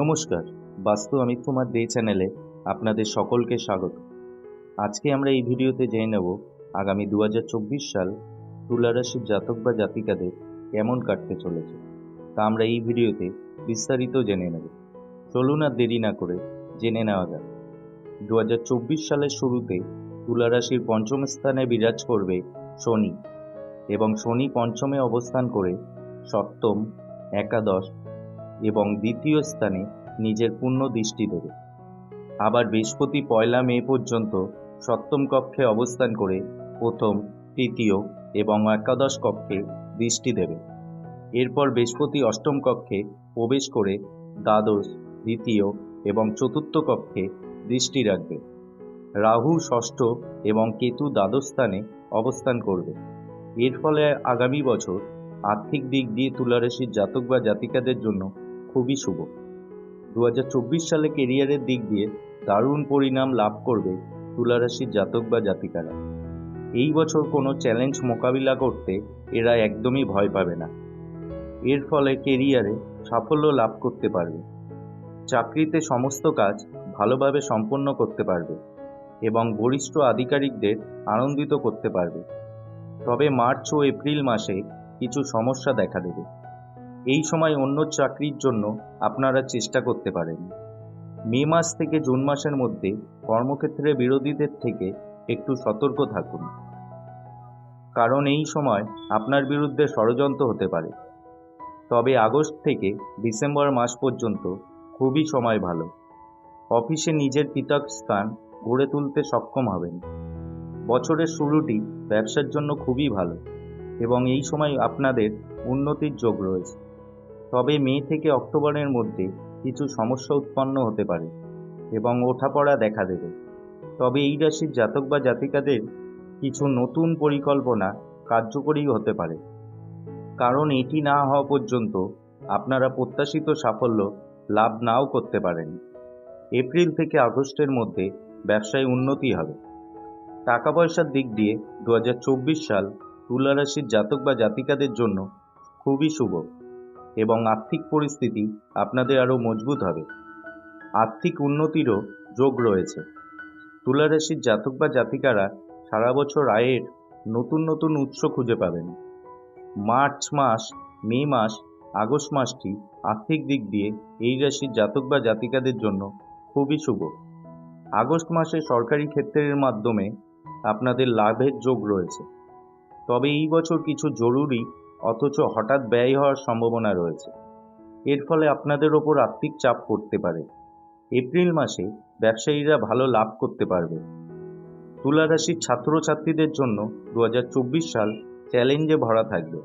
নমস্কার, বাস্তু অমিত কুমার দে চ্যানেলে আপনাদের সকলকে স্বাগত। আজকে আমরা এই ভিডিওতে জেনে নেব আগামী দু হাজার চব্বিশ সাল তুলা রাশির জাতক বা জাতিকাদের কেমন কাটতে চলেছে। তা আমরা এই ভিডিওতে বিস্তারিত জেনে নেব। চলুন আর দেরি না করে জেনে নেওয়া যাক। দু সালের শুরুতে তুলা রাশির পঞ্চম স্থানে বিরাজ করবে শনি এবং শনি পঞ্চমে অবস্থান করে সপ্তম, একাদশ এবং দ্বিতীয় স্থানে নিজের পূর্ণ দৃষ্টি দেবে। আবার বৃহস্পতি পয়লা মে পর্যন্ত সপ্তম কক্ষে অবস্থান করে প্রথম, তৃতীয় এবং একাদশ কক্ষে দৃষ্টি দেবে। এরপর বৃহস্পতি অষ্টম কক্ষে প্রবেশ করে দ্বাদশ, দ্বিতীয় এবং চতুর্থ কক্ষে দৃষ্টি রাখবে। রাহু ষষ্ঠ এবং কেতু দ্বাদশ স্থানে অবস্থান করবে। এর ফলে আগামী বছর আর্থিক দিক দিয়ে তুলারাশির জাতক বা জাতিকাদের জন্য খুবই শুভ। দু হাজার চব্বিশ সালে কেরিয়ারের দিক দিয়ে দারুণ পরিণাম লাভ করবে তুলারাশির জাতক বা জাতিকারা। এই বছর কোনো চ্যালেঞ্জ মোকাবিলা করতে এরা একদমই ভয় পাবে না। এর ফলে কেরিয়ারে সাফল্য লাভ করতে পারবে। চাকরিতে সমস্ত কাজ ভালোভাবে সম্পন্ন করতে পারবে এবং বরিষ্ঠ আধিকারিকদের আনন্দিত করতে পারবে। তবে মার্চ ও এপ্রিল মাসে কিছু সমস্যা দেখা দেবে। এই সময় অন্য চাকরির জন্য আপনারা চেষ্টা করতে পারেন। মে মাস থেকে জুন মাসের মধ্যে কর্মক্ষেত্রে বিরোধীদের থেকে একটু সতর্ক থাকুন। কারণ এই সময় আপনার বিরুদ্ধে ষড়যন্ত্র হতে পারে। তবে আগস্ট থেকে ডিসেম্বর মাস পর্যন্ত খুবই সময় ভালো। অফিসে নিজের পৃথক স্থান গড়ে তুলতে সক্ষম হবেন। বছরের শুরুটি ব্যবসার জন্য খুবই ভালো এবং এই সময় আপনাদের উন্নতির যোগ রয়েছে। তবে মে থেকে অক্টোবরের মধ্যে কিছু সমস্যা উৎপন্ন হতে পারে এবং ওঠাপড়া দেখা দেবে। তবে এই রাশির জাতক বা জাতিকাদের কিছু নতুন পরিকল্পনা কার্যকরী হতে পারে। কারণ এটি না হওয়া পর্যন্ত আপনারা প্রত্যাশিত সাফল্য লাভ নাও করতে পারেন। এপ্রিল থেকে আগস্টের মধ্যে ব্যবসায় উন্নতি হবে। টাকা পয়সার দিক দিয়ে দু হাজার চব্বিশ সাল তুলা রাশির জাতক বা জাতিকাদের জন্য খুবই শুভ। এবং আর্থিক পরিস্থিতি আপনাদের আরও মজবুত হবে। আর্থিক উন্নতিরও যোগ রয়েছে। তুলা রাশির জাতক বা জাতিকারা সারা বছর আয়ের নতুন নতুন উৎস খুঁজে পাবেন। মার্চ মাস, মে মাস, আগস্ট মাসটি আর্থিক দিক দিয়ে এই রাশির জাতক বা জাতিকাদের জন্য খুবই শুভ। আগস্ট মাসে সরকারি ক্ষেত্রের মাধ্যমে আপনাদের লাভের যোগ রয়েছে। তবে এই বছর কিছু জরুরি অথচ হঠাৎ ব্যয় হওয়ার সম্ভাবনা রয়েছে। এর ফলে আপনাদের ওপর আর্থিক চাপ পড়তে পারে। এপ্রিল মাসে ব্যবসায়ীরা ভালো লাভ করতে পারবে। তুলা রাশির ছাত্রছাত্রীদের জন্য দু হাজার চব্বিশ সাল চ্যালেঞ্জে ভরা থাকবে।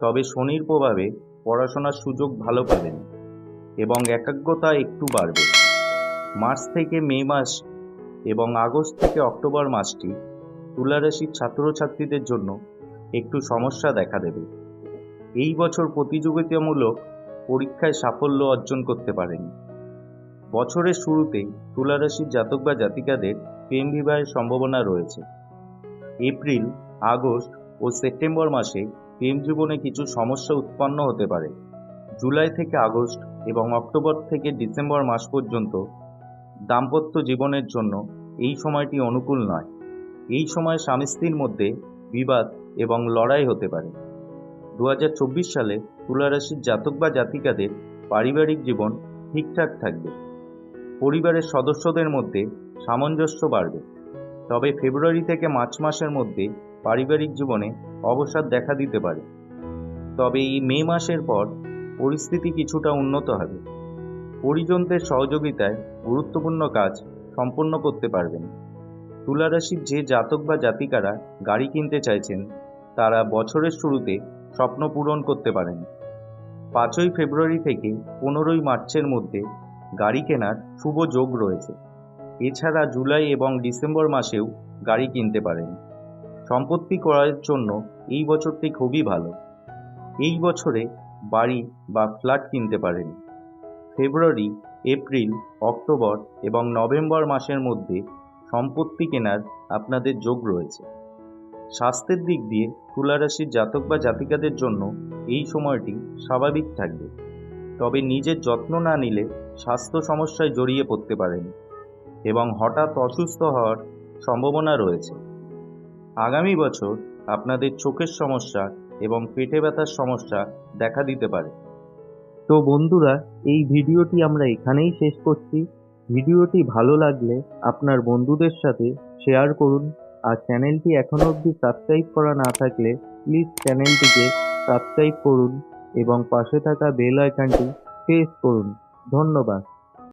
তবে শনির প্রভাবে পড়াশোনার সুযোগ ভালো পাবেন এবং একাগ্রতা একটু বাড়বে। মার্চ থেকে মে মাস এবং আগস্ট থেকে অক্টোবর মাসটি তুলা রাশির ছাত্রছাত্রীদের জন্য একটু সমস্যা দেখা দেবে। এই বছর প্রতিযোগিতামূলক পরীক্ষায় সাফল্য অর্জন করতে পারেনি। বছরের শুরুতেই তুলারাশির জাতক বা জাতিকাদের প্রেম বিবাহের সম্ভাবনা রয়েছে। এপ্রিল, আগস্ট ও সেপ্টেম্বর মাসে প্রেম জীবনে কিছু সমস্যা উৎপন্ন হতে পারে। জুলাই থেকে আগস্ট এবং অক্টোবর থেকে ডিসেম্বর মাস পর্যন্ত দাম্পত্য জীবনের জন্য এই সময়টি অনুকূল নয়। এই সময় স্বামী স্ত্রীর মধ্যে বিবাদ এবং লড়াই হতে পারে। দু হাজার চব্বিশ সালে তুলারাশির জাতক বা জাতিকাদের পারিবারিক জীবন ঠিকঠাক থাকবে। পরিবারের সদস্যদের মধ্যে সামঞ্জস্য বাড়বে। তবে ফেব্রুয়ারি থেকে মার্চ মাসের মধ্যে পারিবারিক জীবনে অবসাদ দেখা দিতে পারে। তবে এই মে মাসের পর পরিস্থিতি কিছুটা উন্নত হবে। পরিজনদের সহযোগিতায় গুরুত্বপূর্ণ কাজ সম্পন্ন করতে পারবেন। তুলারাশির যে জাতক বা জাতিকারা গাড়ি কিনতে চাইছেন, তারা বছরের শুরুতে স্বপ্ন পূরণ করতে পারেন। পাঁচই ফেব্রুয়ারি থেকে পনেরোই মার্চের মধ্যে গাড়ি কেনার শুভ যোগ রয়েছে। এছাড়া জুলাই এবং ডিসেম্বর মাসেও গাড়ি কিনতে পারেন। সম্পত্তি ক্রয়ের জন্য এই বছরটি খুবই ভালো। এই বছরে বাড়ি বা ফ্ল্যাট কিনতে পারেন। ফেব্রুয়ারি, এপ্রিল, অক্টোবর এবং নভেম্বর মাসের মধ্যে সম্পত্তি কেনার আপনাদের যোগ রয়েছে। স্বাস্থ্যের দিক দিয়ে তুলারাশির জাতক বা জাতিকাদের জন্য এই সময়টি স্বাভাবিক থাকবে। তবে নিজের যত্ন না নিলে স্বাস্থ্য সমস্যায় জড়িয়ে পড়তে পারেন এবং হঠাৎ অসুস্থ হওয়ার সম্ভাবনা রয়েছে। আগামী বছর আপনাদের চোখের সমস্যা এবং পেটে ব্যথার সমস্যা দেখা দিতে পারে। তো বন্ধুরা, এই ভিডিওটি আমরা এখানেই শেষ করছি। ভিডিওটি ভালো লাগলে আপনার বন্ধুদের সাথে শেয়ার করুন। আর চ্যানেলটি এখনও অবধি সাবস্ক্রাইব করা না থাকলে প্লিজ চ্যানেলটিকে সাবস্ক্রাইব করুন এবং পাশে থাকা বেল আইকনটি প্রেস করুন। ধন্যবাদ।